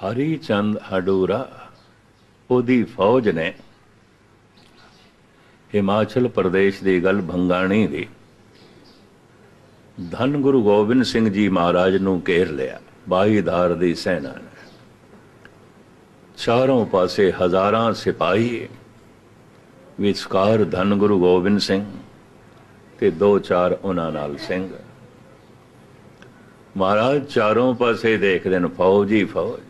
ਹਰੀ ਚੰਦ ਹਡੂਰਾ, ਉਹਦੀ ਫੌਜ ਨੇ ਹਿਮਾਚਲ ਪ੍ਰਦੇਸ਼ ਦੀ ਗੱਲ ਭੰਗਾਣੀ ਦੀ। ਧੰਨ ਗੁਰੂ ਗੋਬਿੰਦ ਸਿੰਘ ਜੀ ਮਹਾਰਾਜ ਨੂੰ ਘੇਰ ਲਿਆ ਬਾਈ ਧਾਰ ਦੀ ਸੈਨਾ ਨੇ। ਚਾਰੋਂ ਪਾਸੇ ਹਜ਼ਾਰਾਂ ਸਿਪਾਹੀ, ਵਿਚਕਾਰ ਧੰਨ ਗੁਰੂ ਗੋਬਿੰਦ ਸਿੰਘ ਤੇ ਦੋ ਚਾਰ ਉਹਨਾਂ ਨਾਲ ਸਿੰਘ। ਮਹਾਰਾਜ ਚਾਰੋਂ ਪਾਸੇ ਦੇਖਦੇ ਨੇ, ਫੌਜ ਹੀ ਫੌਜ।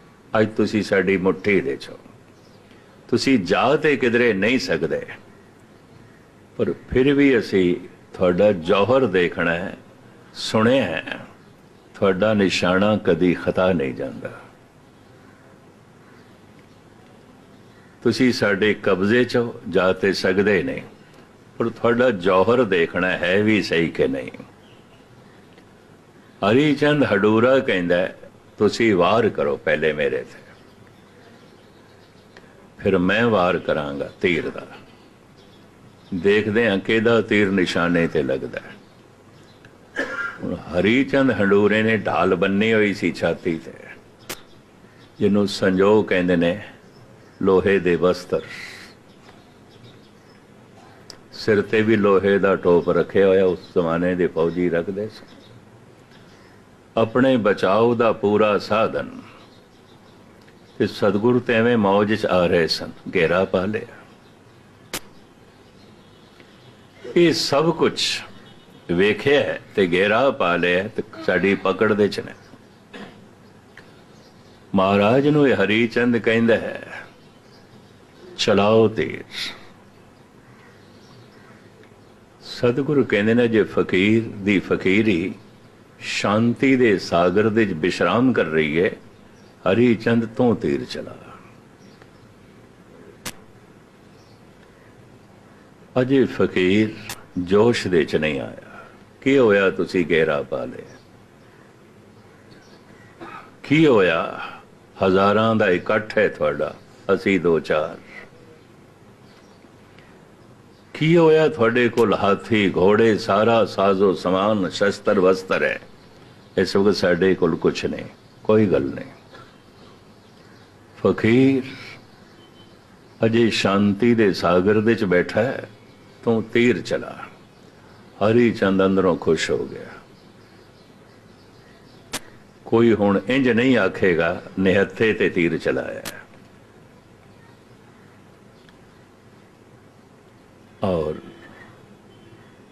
ਅੱਜ ਤੁਸੀਂ ਸਾਡੀ ਮੁੱਠੀ ਦੇ ਚੋ। ਤੁਸੀਂ ਜਾ ਤੇ ਕਿਧਰੇ ਨਹੀਂ ਸਕਦੇ। ਪਰ ਫਿਰ ਵੀ ਅਸੀਂ ਤੁਹਾਡਾ ਜੌਹਰ ਦੇਖਣਾ ਹੈ, ਸੁਣਿਆ ਹੈ। ਤੁਹਾਡਾ ਨਿਸ਼ਾਨਾ ਕਦੀ ਖਤਾ ਨਹੀਂ ਜਾਂਦਾ। ਤੁਸੀਂ ਸਾਡੇ ਕਬਜ਼ੇ 'ਚ ਜਾ ਤੇ ਸਕਦੇ ਨਹੀਂ, ਪਰ ਤੁਹਾਡਾ ਜੌਹਰ ਦੇਖਣਾ ਹੈ ਵੀ ਸਹੀ ਕਿ ਨਹੀਂ। ਹਰੀ ਚੰਦ ਹਡੂਰਾ ਕਹਿੰਦਾ ਤੁਸੀਂ ਵਾਰ ਕਰੋ ਪਹਿਲੇ ਮੇਰੇ ਤੇ। ਫਿਰ ਮੈਂ ਵਾਰ ਕਰਾਂਗਾ ਤੀਰ ਦਾ। ਦੇਖਦੇ ਹਾਂ ਕਿਹਦਾ ਤੀਰ ਨਿਸ਼ਾਨੇ ਤੇ ਲੱਗਦਾ ਹੁਣ ਹਰੀ ਚੰਦ ਹੰਡੂਰੇ ਨੇ ਢਾਲ ਬੰਨੀ ਹੋਈ ਸੀ ਛਾਤੀ ਤੇ। ਜਿਹਨੂੰ ਸੰਜੋਗ ਕਹਿੰਦੇ ਨੇ ਲੋਹੇ ਦੇ ਵਸਤਰ ਸਿਰ ਤੇ ਵੀ ਲੋਹੇ ਦਾ ਟੋਪ ਰੱਖਿਆ ਹੋਇਆ, ਉਸ ਜ਼ਮਾਨੇ ਦੇ ਫੌਜੀ ਰੱਖਦੇ ਸੀ। ਆਪਣੇ ਬਚਾਓ ਦਾ ਪੂਰਾ ਸਾਧਨ। ਤੇ ਸਤਿਗੁਰੂ ਤੇ ਐਵੇਂ ਮੌਜ ਚ ਆ ਰਹੇ ਸਨ, ਘੇਰਾ ਪਾ ਲਿਆ। ਇਹ ਸਭ ਕੁਝ ਵੇਖਿਆ ਹੈ ਤੇ ਘੇਰਾ ਪਾ ਲਿਆ ਤੇ ਸਾਡੀ ਪਕੜ ਦੇ ਚ ਨੇ। ਮਹਾਰਾਜ ਨੂੰ ਇਹ ਹਰੀ ਚੰਦ ਕਹਿੰਦਾ ਹੈ, ਚਲਾਓ ਤੇਜ਼। ਸਤਿਗੁਰੂ ਕਹਿੰਦੇ ਨੇ, ਜੇ ਫਕੀਰ ਦੀ ਫਕੀਰੀ ਸ਼ਾਂਤੀ ਦੇ ਸਾਗਰ ਦੇ ਵਿੱਚ ਵਿਸ਼ਰਾਮ ਕਰ ਰਹੀ ਹੈ। ਹਰੀ ਚੰਦ ਤੋਂ ਤੀਰ ਚਲਾ। ਅਜੇ ਫਕੀਰ ਜੋਸ਼ ਦੇ ਚ ਨਹੀਂ ਆਇਆ। ਕੀ ਹੋਇਆ ਤੁਸੀਂ ਗਹਿਰਾ ਪਾ ਲਿਆ? ਕੀ ਹੋਇਆ? ਹਜ਼ਾਰਾਂ ਦਾ ਇਕੱਠ ਹੈ ਤੁਹਾਡਾ, ਅਸੀਂ ਦੋ ਚਾਰ। ਕੀ ਹੋਇਆ ਤੁਹਾਡੇ ਕੋਲ ਹਾਥੀ, ਘੋੜੇ, ਸਾਰਾ ਸਾਜ਼ੋ ਸਮਾਨ ਸ਼ਸਤਰ ਵਸਤਰ ਹੈ? ਇਸ ਵਕਤ ਸਾਡੇ ਕੋਲ ਕੁਝ ਨਹੀਂ, ਕੋਈ ਗੱਲ ਨਹੀਂ। ਫਕੀਰ ਅਜੇ ਸ਼ਾਂਤੀ ਦੇ ਸਾਗਰ ਦੇ ਵਿੱਚ ਬੈਠਾ ਹੈ, ਤੂੰ ਤੀਰ ਚਲਾ। ਹਰੀ ਚੰਦ ਅੰਦਰੋਂ ਖੁਸ਼ ਹੋ ਗਿਆ। ਕੋਈ ਹੁਣ ਇੰਜ ਨਹੀਂ ਆਖੇਗਾ, ਨਿਹੱਥੇ ਤੇ ਤੀਰ ਚਲਾਇਆ ਔਰ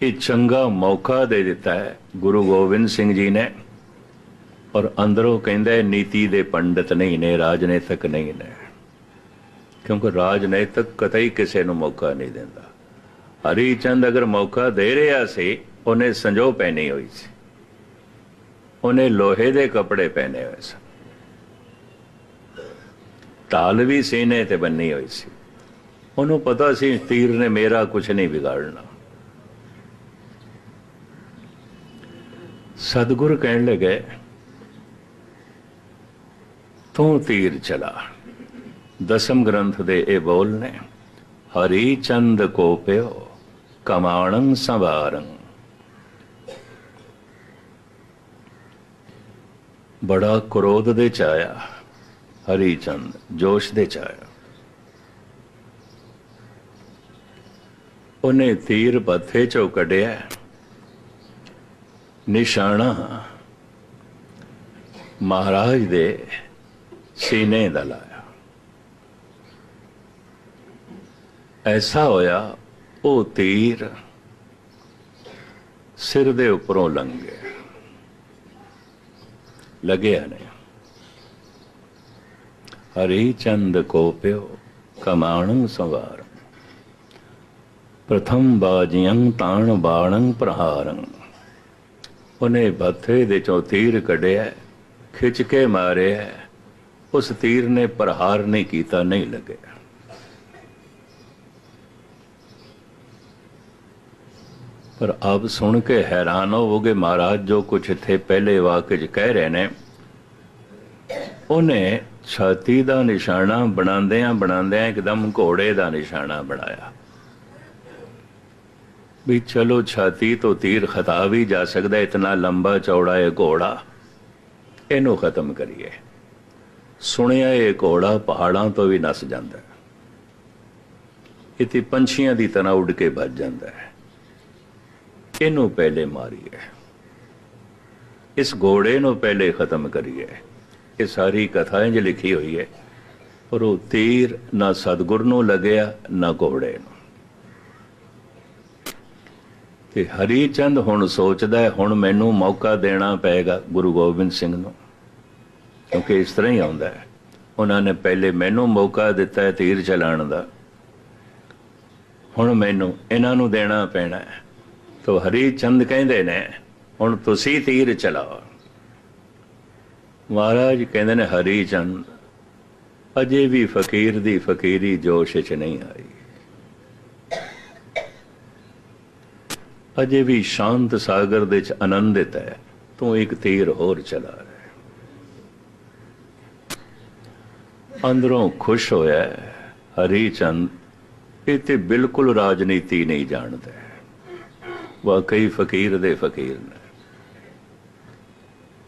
ਇਹ ਚੰਗਾ ਮੌਕਾ ਦੇ ਦਿੱਤਾ ਹੈ, ਗੁਰੂ ਗੋਬਿੰਦ ਸਿੰਘ ਜੀ ਨੇ। ਔਰ ਅੰਦਰੋਂ ਕਹਿੰਦਾ ਨੀਤੀ ਦੇ ਪੰਡਤ ਨਹੀਂ ਨੇ, ਰਾਜਨੀਤਿਕ ਨਹੀਂ ਨੇ। ਕਿਉਂਕਿ ਰਾਜਨੀਤਿਕ ਕਤਈ ਕਿਸੇ ਨੂੰ ਮੌਕਾ ਨਹੀਂ ਦਿੰਦਾ। ਹਰੀ ਚੰਦ ਅਗਰ ਮੌਕਾ ਦੇ ਰਿਹਾ ਸੀ, ਉਹਨੇ ਸੰਜੋ ਪਹਿਨੀ ਹੋਈ ਸੀ। ਉਹਨੇ ਲੋਹੇ ਦੇ ਕੱਪੜੇ ਪਹਿਨੇ ਹੋਏ ਸਨ। ਢਾਲ ਵੀ ਸੀਨੇ ਤੇ ਬੰਨੀ ਹੋਈ ਸੀ। ਉਹਨੂੰ ਪਤਾ ਸੀ, ਤੀਰ ਨੇ ਮੇਰਾ ਕੁਝ ਨਹੀਂ ਵਿਗਾੜਨਾ। ਸਤਗੁਰ ਕਹਿਣ ਲੱਗੇ ਤੂੰ ਤੀਰ ਚਲਾ। ਦਸਮ ਗ੍ਰੰਥ ਦੇ ਇਹ ਬੋਲ ਨੇ, ਹਰੀ ਚੰਦ ਕੋ ਪਿਓ, ਕਮਾਣੰ ਸੰਵਾਰੰ। ਬੜਾ ਕ੍ਰੋਧ ਦੇ ਚ ਆਇਆ ਹਰੀ ਚੰਦ, ਜੋਸ਼ ਦੇ ਚ ਆਇਆ ਉਹਨੇ ਤੀਰ ਪੱਥੇ ਚੋਂ ਕੱਢਿਆ। ਨਿਸ਼ਾਨਾ, ਮਹਾਰਾਜ ਦੇ ਸੀਨੇ ਦਾ ਲਾਇਆ। ਐਸਾ ਹੋਇਆ, ਉਹ ਤੀਰ ਸਿਰ ਦੇ ਉੱਪਰੋਂ ਲੰਘ ਗਿਆ। ਲੱਗਿਆ ਨਹੀਂ। ਹਰੀ ਚੰਦ ਕੋ ਪਿਓ ਕਮਾਣੰ ਸਵਾਰ। ਪ੍ਰਥਮ ਬਾਜੀਆਂ ਤਾਣ ਬਾਣੰ ਪ੍ਰਹਾਰੰ। ਉਹਨੇ ਬੱਥੇ ਦੇ ਚੋਂ ਤੀਰ ਕੱਢਿਆ, ਖਿੱਚ ਕੇ ਮਾਰਿਆ। ਉਸ ਤੀਰ ਨੇ ਪ੍ਰਹਾਰ ਨਹੀਂ ਕੀਤਾ ਨਹੀਂ ਲੱਗਿਆ ਪਰ ਆਪ ਸੁਣ ਕੇ ਹੈਰਾਨ ਹੋਵੋਗੇ ਮਹਾਰਾਜ ਜੋ ਕੁਝ ਇੱਥੇ ਪਹਿਲੇ ਵਾਕ 'ਚ ਕਹਿ ਰਹੇ ਨੇ ਉਹਨੇ ਛਾਤੀ ਦਾ ਨਿਸ਼ਾਨਾ ਬਣਾਉਂਦਿਆਂ ਬਣਾਉਂਦਿਆਂ ਇੱਕਦਮ ਘੋੜੇ ਦਾ ਨਿਸ਼ਾਨਾ ਬਣਾਇਆ ਵੀ ਚਲੋ ਛਾਤੀ ਤੋਂ ਤੀਰ ਖਤਾ ਵੀ ਜਾ ਸਕਦਾ ਇਤਨਾ ਲੰਬਾ ਚੌੜਾ ਹੈ ਘੋੜਾ ਇਹਨੂੰ ਖਤਮ ਕਰੀਏ ਸੁਣਿਆ ਇਹ ਘੋੜਾ ਪਹਾੜਾਂ ਤੋਂ ਵੀ ਨਸ ਜਾਂਦਾ ਹੈ। ਇਤੇ ਪੰਛੀਆਂ ਦੀ ਤਰ੍ਹਾਂ ਉੱਡ ਕੇ ਭੱਜ ਜਾਂਦਾ ਹੈ। ਇਹਨੂੰ ਪਹਿਲੇ ਮਾਰੀਏ। ਇਸ ਘੋੜੇ ਨੂੰ ਪਹਿਲੇ ਖਤਮ ਕਰੀਏ। ਇਹ ਸਾਰੀ ਕਥਾ ਇੰਜ ਲਿਖੀ ਹੋਈ ਹੈ। ਪਰ ਉਹ ਤੀਰ ਨਾ ਸਤਗੁਰ ਨੂੰ ਲੱਗਿਆ, ਨਾ ਘੋੜੇ ਨੂੰ। ਤੇ ਹਰੀ ਚੰਦ ਹੁਣ ਸੋਚਦਾ ਹੁਣ ਮੈਨੂੰ ਮੌਕਾ ਦੇਣਾ ਪਏਗਾ ਗੁਰੂ ਗੋਬਿੰਦ ਸਿੰਘ ਨੂੰ। ਕਿਉਂਕਿ ਇਸ ਤਰ੍ਹਾਂ ਹੀ ਆਉਂਦਾ ਹੈ। ਉਹਨਾਂ ਨੇ ਪਹਿਲੇ ਮੈਨੂੰ ਮੌਕਾ ਦਿੱਤਾ ਹੈ ਤੀਰ ਚਲਾਉਣ ਦਾ। ਹੁਣ ਮੈਨੂੰ ਇਹਨਾਂ ਨੂੰ ਦੇਣਾ ਪੈਣਾ ਹੈ। ਤੋ ਹਰੀ ਚੰਦ ਕਹਿੰਦੇ ਨੇ, ਹੁਣ ਤੁਸੀਂ ਤੀਰ ਚਲਾਓ। ਮਹਾਰਾਜ ਕਹਿੰਦੇ ਨੇ ਹਰੀ ਚੰਦ ਅਜੇ ਵੀ ਫਕੀਰ ਦੀ ਫਕੀਰੀ ਜੋਸ਼ ਚ ਨਹੀਂ ਆਈ। ਅਜੇ ਵੀ ਸ਼ਾਂਤ ਸਾਗਰ ਦੇ ਚ ਆਨੰਦਿਤ ਹੈ। ਤੂੰ ਇੱਕ ਤੀਰ ਹੋਰ ਚਲਾ ਅੰਦਰੋਂ ਖੁਸ਼ ਹੋਇਆ ਹਰੀ ਚੰਦ ਇਹ ਤੇ ਬਿਲਕੁਲ ਰਾਜਨੀਤੀ ਨਹੀਂ ਜਾਣਦਾ। ਵਾਕਈ ਫਕੀਰ ਦੇ ਫਕੀਰ ਨੇ।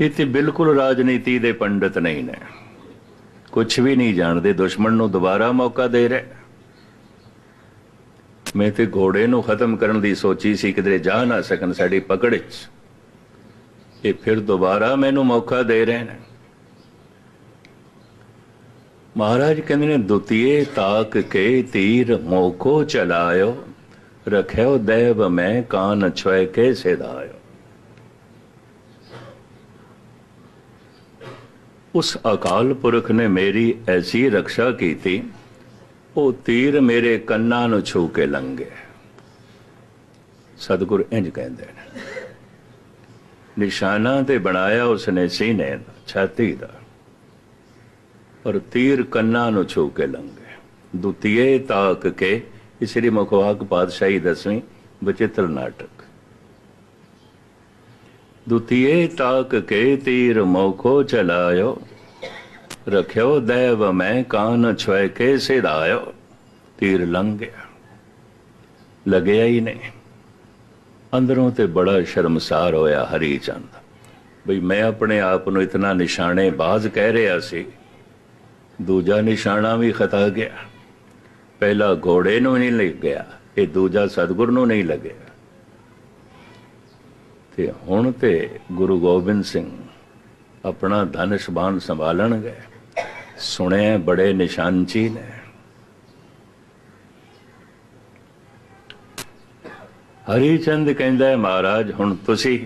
ਇਹ ਤੇ ਬਿਲਕੁਲ ਰਾਜਨੀਤੀ ਦੇ ਪੰਡਤ ਨਹੀਂ ਨੇ। ਕੁਝ ਵੀ ਨਹੀਂ ਜਾਣਦੇ, ਦੁਸ਼ਮਣ ਨੂੰ ਦੁਬਾਰਾ ਮੌਕਾ ਦੇ ਰਿਹਾ। ਮੈਂ ਤੇ ਘੋੜੇ ਨੂੰ ਖਤਮ ਕਰਨ ਦੀ ਸੋਚੀ ਸੀ, ਕਿਧਰੇ ਜਾ ਨਾ ਸਕਣ ਸਾਡੀ ਪਕੜ ਵਿੱਚ ਇਹ ਫਿਰ ਦੁਬਾਰਾ ਮੈਨੂੰ ਮੌਕਾ ਦੇ ਰਹੇ ਨੇ। ਮਹਾਰਾਜ ਕਹਿੰਦੇ ਨੇ, ਦੁਤੀਏ ਤਾਕ ਕੇ ਤੀਰ ਮੋਕੋ ਚਲਾਇਓ, ਰਖਿਓ ਦੇਵ ਮੈਂ ਕਾਨ ਛੋਏ ਕੇ ਸੇਦਾਇਓ ਉਸ ਅਕਾਲ ਪੁਰਖ ਨੇ ਮੇਰੀ ਐਸੀ ਰੱਖਿਆ ਕੀਤੀ, ਉਹ ਤੀਰ ਮੇਰੇ ਕੰਨਾਂ ਨੂੰ ਛੂ ਕੇ ਲੰਘੇ। ਸਤਿਗੁਰ ਇੰਜ ਕਹਿੰਦੇ ਨੇ, ਨਿਸ਼ਾਨਾ ਤੇ ਬਣਾਇਆ ਉਸਨੇ ਸੀਨੇ ਦਾ ਛਾਤੀ ਦਾ। ਪਰ ਤੀਰ ਕੰਨਾਂ ਨੂੰ ਛੂ ਕੇ ਲੰਘੇ। ਦੁਤੀਏ ਤਾਕ ਕੇ ਇਹ ਸ੍ਰੀ ਮੁਖਵਾਕ ਪਾਤਸ਼ਾਹੀ ਦਸਵੀਂ ਬਚਿੱਤਰ ਨਾਟਕ। ਦੁਤੀਏ ਤਾਕ ਕੇ ਤੀਰ ਮੋਖੋ ਚਲਾਇਓ, ਰਖਿਓ ਦੇਵ ਮੈਂ ਕਾਨ ਛੋਏ ਕੇ ਸਿਧਾਇਓ। ਤੀਰ ਲੰਘ ਗਿਆ ਲਗਿਆ ਹੀ ਨਹੀਂ। ਅੰਦਰੋਂ ਤੇ ਬੜਾ ਸ਼ਰਮਸਾਰ ਹੋਇਆ ਹਰੀ ਚੰਦ। ਬਈ ਮੈਂ ਆਪਣੇ ਆਪ ਨੂੰ ਇਤਨਾ ਨਿਸ਼ਾਨੇ ਬਾਜ਼ ਕਹਿ ਰਿਹਾ ਸੀ ਦੂਜਾ ਨਿਸ਼ਾਨਾ ਵੀ ਖਤਾ ਗਿਆ। ਪਹਿਲਾ ਘੋੜੇ ਨੂੰ ਨਹੀਂ ਲੱਗ ਗਿਆ, ਇਹ ਦੂਜਾ ਸਤਗੁਰ ਨੂੰ ਨਹੀਂ ਲੱਗਿਆ। ਤੇ ਹੁਣ ਤੇ ਗੁਰੂ ਗੋਬਿੰਦ ਸਿੰਘ ਆਪਣਾ ਧਨੁਸ਼ ਬਾਣ ਸੰਭਾਲਣਗੇ ਸੁਣੇ ਬੜੇ ਨਿਸ਼ਾਨਚੀ ਨੇ ਹਰੀ ਚੰਦ ਕਹਿੰਦਾ ਹੈ ਮਹਾਰਾਜ, ਹੁਣ ਤੁਸੀਂ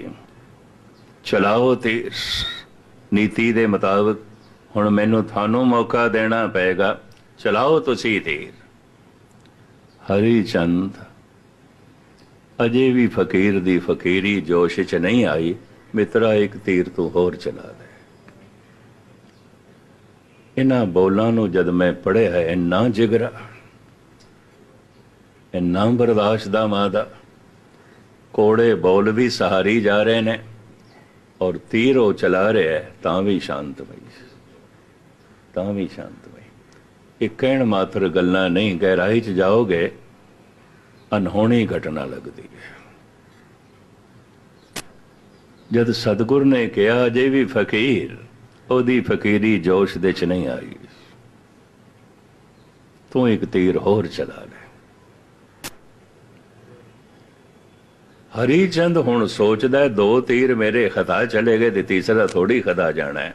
ਚਲਾਓ ਤੀਰ। ਨੀਤੀ ਦੇ ਮੁਤਾਬਕ ਹੁਣ ਮੈਨੂੰ ਤੁਹਾਨੂੰ ਮੌਕਾ ਦੇਣਾ ਪਏਗਾ। ਚਲਾਓ ਤੁਸੀਂ ਤੀਰ। ਹਰੀ ਚੰਦ, ਅਜੇ ਵੀ ਫਕੀਰ ਦੀ ਫਕੀਰੀ ਜੋਸ਼ ਚ ਨਹੀਂ ਆਈ। ਮਿੱਤਰਾ, ਇੱਕ ਤੀਰ ਤੂੰ ਹੋਰ ਚਲਾ ਦੇ। ਇਹਨਾਂ ਬੋਲਾਂ ਨੂੰ ਜਦ ਮੈਂ ਪੜਿਆ ਇੰਨਾ ਜਿਗਰਾ, ਇੰਨਾ ਬਰਦਾਸ਼ਤ ਦਾ ਮਾਦਾ। ਕੋੜੇ ਬੋਲ ਵੀ ਸਹਾਰੀ ਜਾ ਰਹੇ ਨੇ, ਔਰ ਤੀਰ ਉਹ ਚਲਾ ਰਿਹਾ ਤਾਂ ਵੀ ਸ਼ਾਂਤ ਬਈ ਤਾਂ ਵੀ ਸ਼ਾਂਤ ਬਈ ਇਹ ਕਹਿਣ ਮਾਤਰ ਗੱਲਾਂ ਨਹੀਂ, ਗਹਿਰਾਈ ਚ ਜਾਓਗੇ ਅਨਹੋਣੀ ਘਟਨਾ ਲੱਗਦੀ ਹੈ। ਜਦ ਸਤਗੁਰ ਨੇ ਕਿਹਾ, ਅਜੇ ਵੀ ਫਕੀਰ, ਉਹਦੀ ਫਕੀਰੀ ਜੋਸ਼ ਦੇ ਚ ਨਹੀਂ ਆਈ। ਤੂੰ ਇੱਕ ਤੀਰ ਹੋਰ ਚਲਾ ਲੈ। ਹਰੀ ਚੰਦ ਹੁਣ ਸੋਚਦਾ ਦੋ ਤੀਰ ਮੇਰੇ ਖਤਾ ਚਲੇ ਗਏ ਤੇ ਤੀਸਰਾ ਥੋੜੀ ਖਤਾ ਜਾਣਾ ਹੈ।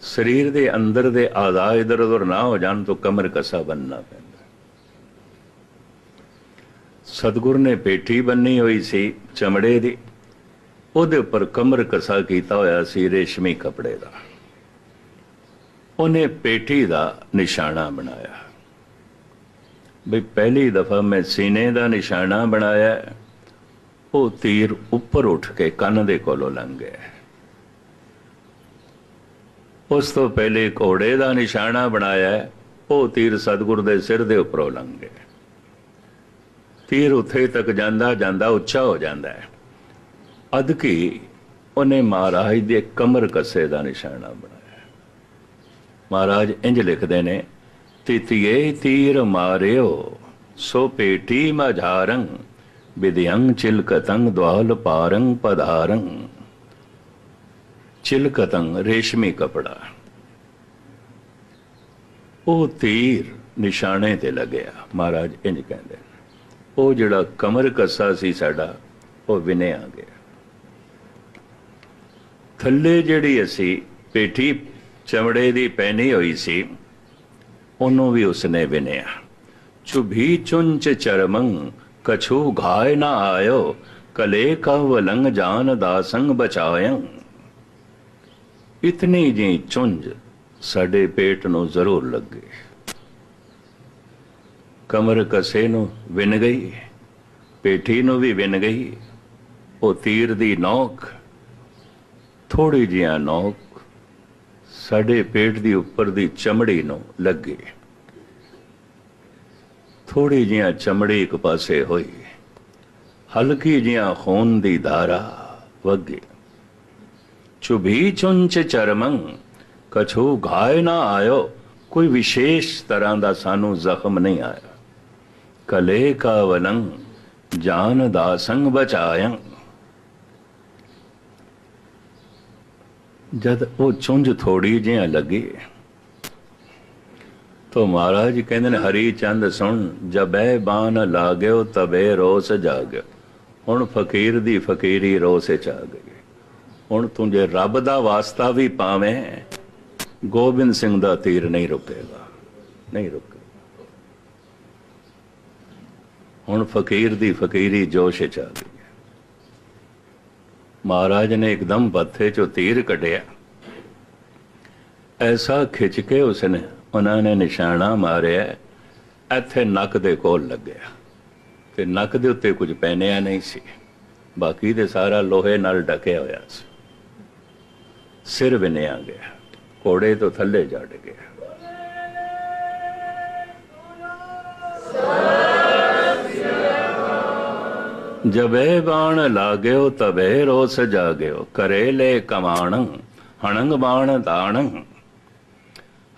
ਸਰੀਰ ਦੇ ਅੰਦਰ ਦੇ ਆਜ਼ਾ ਇਧਰ ਉਧਰ ਨਾ ਹੋ ਜਾਣ ਤਾਂ ਕਮਰ ਕਸਾ ਬੰਨਣਾ ਪੈਂਦਾ। ਸਤਗੁਰ ਨੇ ਪੇਠੀ ਬੰਨੀ ਹੋਈ ਸੀ ਚਮੜੇ ਦੀ। ਉਹਦੇ ਉੱਪਰ ਕਮਰ ਕਸਾ ਕੀਤਾ ਹੋਇਆ ਸੀ ਰੇਸ਼ਮੀ ਕੱਪੜੇ ਦਾ। ਉਹਨੇ ਪੇਠੀ ਦਾ ਨਿਸ਼ਾਨਾ ਬਣਾਇਆ। ਬਈ ਪਹਿਲੀ ਦਫਾ ਮੈਂ ਸੀਨੇ ਦਾ ਨਿਸ਼ਾਨਾ ਬਣਾਇਆ। ਉਹ ਤੀਰ ਉੱਪਰ ਉੱਠ ਕੇ ਕੰਨ ਦੇ ਕੋਲੋਂ ਲੰਘ ਗਿਆ। ਉਸ ਤੋਂ ਪਹਿਲੇ ਘੋੜੇ ਦਾ ਨਿਸ਼ਾਨਾ ਬਣਾਇਆ, ਉਹ ਤੀਰ ਸਤਗੁਰ ਦੇ ਸਿਰ ਦੇ ਉੱਪਰੋਂ ਲੰਘ। ਗਿਆ ਤੀਰ ਉੱਥੇ ਤੱਕ ਜਾਂਦਾ ਜਾਂਦਾ ਉੱਚਾ ਹੋ ਜਾਂਦਾ ਹੈ। ਅਦ ਕੀ ਉਹਨੇ ਮਹਾਰਾਜ ਦੇ ਕਮਰ ਕੱਸੇ ਦਾ ਨਿਸ਼ਾਨਾ ਬਣਾਇਆ। ਮਹਾਰਾਜ ਇੰਜ ਲਿਖਦੇ ਨੇ, ਤਿਤੀਏ ਤੀਰ ਮਾਰਿਓ, ਸੋ ਪੇਟੀ ਮਝਾਰੰ ਵਿਦਿਅੰ ਚਿਲਕਤੰ ਦਵਾਲ ਪਾਰੰ ਪਧਾਰੰ ਚਿਲਕਤੰ ਰੇਸ਼ਮੀ ਕਪੜਾ ਉਹ ਤੀਰ ਨਿਸ਼ਾਨੇ ਤੇ ਲੱਗਿਆ ਮਹਾਰਾਜ ਇੰਜ ਕਹਿੰਦੇ ਉਹ ਜਿਹੜਾ ਕਮਰ ਕੱਸਾ ਸੀ ਸਾਡਾ ਉਹ ਵਿਨਿਆ ਗਿਆ ਥੱਲੇ ਜਿਹੜੀ ਅਸੀਂ ਪੇਠੀ ਚਮੜੇ ਦੀ ਪਹਿਨੀ ਹੋਈ ਸੀ ਉਹਨੂੰ ਵੀ ਉਸਨੇ ਵਿਨਿਆ ਚੁਭੀ ਚੁੰਚ ਚਰਮੰ ਕਛੂ ਘਾਇ ਨਾ ਆਇਓ ਕਲੇ ਕਵ ਵਲੰਗ ਜਾਨ ਦਾਸੰਗ ਬਚਾਇੰ ਇਤਨੀ ਜੀ ਚੁੰਝ ਸਾਡੇ ਪੇਟ ਨੂੰ ਜ਼ਰੂਰ ਲੱਗੇ। ਕਮਰ ਕਸੇ ਨੂੰ ਵਿਨ ਗਈ, ਪੇਠੀ ਨੂੰ ਵੀ ਵਿਨ ਗਈ, ਉਹ ਤੀਰ ਦੀ ਨੋਕ ਥੋੜੀ ਜਿਹਾ ਨੋਕ ਸਾਡੇ ਪੇਟ ਦੀ ਉੱਪਰ ਦੀ ਚਮੜੀ ਨੂੰ ਲੱਗੇ। ਥੋੜੀ ਜਿਹਾ ਚਮੜੀ ਇੱਕ ਪਾਸੇ ਹੋਈ, ਹਲਕੀ ਜਿਹਾ ਖੂਨ ਦੀ ਧਾਰਾ ਵਗੇ। ਚੁਭੀ ਚੁੰਚ ਚਰਮੰ ਕਛੂ ਘਾਇ ਨਾ ਆਇਓ ਕੋਈ ਵਿਸ਼ੇਸ਼ ਤਰ੍ਹਾਂ ਦਾ ਸਾਨੂੰ ਜ਼ਖਮ ਨਹੀਂ ਆਇਆ ਕਲੇ ਕਾ ਵਨੰ ਜਾਨ ਦਾ ਸੰਗ ਬਚਾਇੰ ਜਦ ਉਹ ਚੁੰਝ ਥੋੜੀ ਜਿਹਾ ਲੱਗੀ ਤੋ ਮਹਾਰਾਜ ਕਹਿੰਦੇ ਨੇ ਹਰੀ ਚੰਦ ਸੁਣ ਜਬੈ ਬਾਨ ਲਾਗਿਓ ਤਬੇ ਰੋਸ ਜਾਗਿਓ ਹੁਣ ਫਕੀਰ ਦੀ ਫਕੀਰੀ ਰੋਸੇ ਚ ਆ ਗਈ ਹੁਣ ਤੂੰ ਜੇ ਰੱਬ ਦਾ ਵਾਸਤਾ ਵੀ ਪਾਵੇਂ, ਗੋਬਿੰਦ ਸਿੰਘ ਦਾ ਤੀਰ ਨਹੀਂ ਰੁਕੇਗਾ, ਨਹੀਂ ਰੁਕੇ ਹੁਣ ਫਕੀਰ ਦੀ ਫਕੀਰੀ ਜੋਸ਼ ਚ ਆ ਗਈ ਮਹਾਰਾਜ ਨੇ ਇੱਕਦਮ ਬੱਥੇ ਚੋਂ ਤੀਰ ਕੱਢਿਆ। ਐਸਾ ਖਿੱਚ ਕੇ ਉਸਨੇ, ਉਹਨਾਂ ਨੇ ਨਿਸ਼ਾਨਾ ਮਾਰਿਆ, ਇੱਥੇ ਨੱਕ ਦੇ ਕੋਲ ਲੱਗਿਆ। ਤੇ ਨੱਕ ਦੇ ਉੱਤੇ ਕੁਝ ਪਹਿਨਿਆ ਨਹੀਂ ਸੀ। ਬਾਕੀ ਤੇ ਸਾਰਾ ਲੋਹੇ ਨਾਲ ਢਕਿਆ ਹੋਇਆ ਸੀ। ਸਿਰ ਵਿਨਿਆ ਗਿਆ, ਘੋੜੇ ਤੋਂ ਥੱਲੇ ਜੜ ਗਿਆ। ਜਬੇ ਬਾਣ ਲਾਗਿਓ, ਤਬੇ ਰੋਸ ਜਾਗਿਓ ਕਰੇ ਲੈ ਕਮਾਣ, ਹਣੰਗ ਬਾਣ ਤਾਣ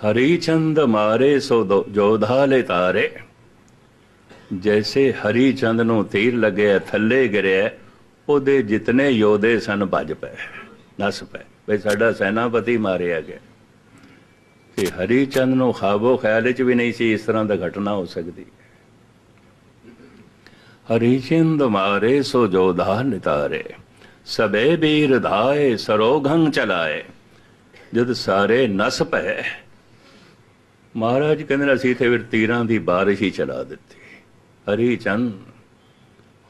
ਹਰੀ ਚੰਦ ਮਾਰੇ ਸੋ ਦੋ- ਜੋਧਾ ਲੈ ਤਾਰੇ। ਜੈਸੇ ਹਰੀ ਚੰਦ ਨੂੰ ਤੀਰ ਲੱਗਿਆ, ਥੱਲੇ ਗਿਰਿਆ, ਉਹਦੇ ਜਿਤਨੇ ਯੋਧੇ ਸਨ, ਭੱਜ ਪਏ, ਨਸ ਪਏ। ਵੀ ਸਾਡਾ ਸੈਨਾਪਤੀ ਮਾਰਿਆ ਗਿਆ। ਕਿ ਹਰੀ ਚੰਦ ਨੂੰ ਖਾਬੋ ਖਿਆਲ ਵਿੱਚ ਵੀ ਨਹੀਂ ਸੀ ਇਸ ਤਰ੍ਹਾਂ ਦਾ ਘਟਨਾ ਹੋ ਸਕਦੀ। ਹਰੀ ਚੰਦ ਮਾਰੇ ਸੋ ਜੋਧਾ ਨਿਤਾਰੇ, ਸਬੇ ਬੀਰ ਧਾਏ ਸਰੋਘੰ ਚਲਾਏ, ਜਦ ਸਾਰੇ ਨਸ ਪਏ ਮਹਾਰਾਜ ਕਹਿੰਦੇ ਅਸੀਂ ਤੇ ਫਿਰ ਤੀਰਾਂ ਦੀ ਬਾਰਿਸ਼ ਹੀ ਚਲਾ ਦਿੱਤੀ। ਹਰੀ ਚੰਦ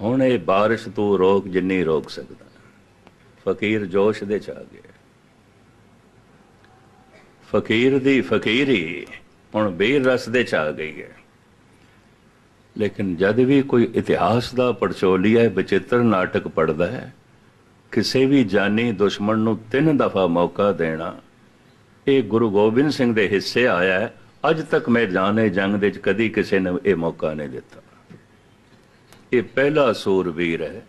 ਹੁਣ ਇਹ ਬਾਰਿਸ਼ ਤੂੰ ਰੋਕ, ਜਿੰਨੀ ਰੋਕ ਸਕਦਾ। ਫਕੀਰ ਜੋਸ਼ ਦੇ ਚ ਆ ਗਿਆ। ਫਕੀਰ ਦੀ ਫਕੀਰੀ ਹੁਣ ਬੇਰ ਰਸ ਦੇ ਚ ਆ ਗਈ ਹੈ। ਲੇਕਿਨ ਜਦ ਵੀ ਕੋਈ ਇਤਿਹਾਸ ਦਾ ਪੜਚੋਲੀਆ ਬਚਿੱਤਰ ਨਾਟਕ ਪੜਦਾ ਹੈ, ਕਿਸੇ ਵੀ ਜਾਨੀ ਦੁਸ਼ਮਣ ਨੂੰ ਤਿੰਨ ਦਫਾ ਮੌਕਾ ਦੇਣਾ, ਇਹ ਗੁਰੂ ਗੋਬਿੰਦ ਸਿੰਘ ਦੇ ਹਿੱਸੇ ਆਇਆ ਹੈ। ਅੱਜ ਤੱਕ ਮੈਦਾਨੇ ਜੰਗ ਦੇ ਵਿੱਚ ਕਦੀ ਕਿਸੇ ਨੇ ਇਹ ਮੌਕਾ ਨਹੀਂ ਦਿੱਤਾ। ਇਹ ਪਹਿਲਾ ਸੂਰਵੀਰ ਹੈ।